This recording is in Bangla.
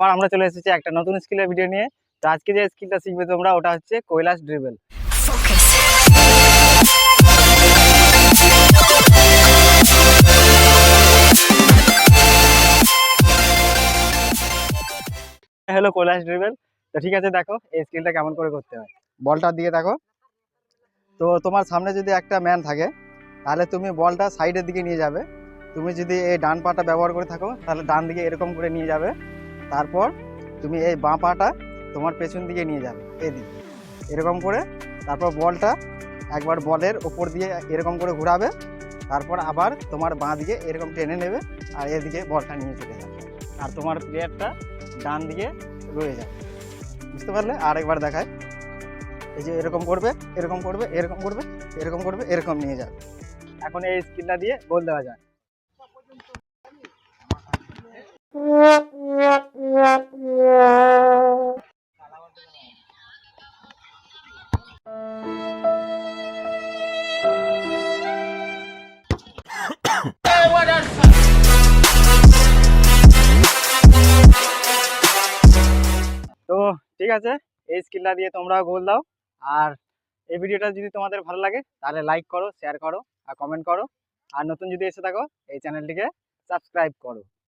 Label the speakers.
Speaker 1: আবার আমরা চলে এসেছি একটা নতুন স্কিলের ভিডিও নিয়ে। তো আজকে যে স্কিলটা শিখবে তোমরা ওটা হচ্ছে Kailash dribble hello Kailash dribble তো ঠিক আছে দেখো এই স্কিলটা কেমন করে করতে হয়। বলটা দিয়ে দেখো। তো তোমার সামনে যদি একটা ম্যান থাকে তাহলে তুমি বলটা সাইডের দিকে নিয়ে যাবে। তুমি যদি এই ডান পাটা ব্যবহার করে থাকো তাহলে ডান দিকে এরকম করে নিয়ে যাবে। তারপর তুমি এই বাঁ পাটা তোমার পেছন দিকে নিয়ে যাবে, এদিকে। এরকম করে তারপর বলটা একবার বলের ওপর দিয়ে এরকম করে ঘোরাবে, তারপর আবার তোমার বাঁ দিকে এরকম টেনে নেবে আর এদিকে বলটা নিয়ে চলে যাবে। আর তোমার প্লেয়ারটা ডান দিকে রয়ে যাবে। বুঝতে পারলে? আর একবার দেখায়। এই যে এরকম করবে এরকম করবে এরকম করবে এরকম করবে, এরকম নিয়ে যাবে। এখন এই স্কিলটা দিয়ে গোল দেওয়া যায়। ঠিক আছে? এই স্কিলটা দিয়ে তোমরাও গোল দাও। আর এই ভিডিওটা যদি তোমাদের ভালো লাগে, তাহলে লাইক করো শেয়ার করো, আর কমেন্ট করো। আর নতুন যদি এসে থাকো, এই চ্যানেলটিকে সাবস্ক্রাইব করো।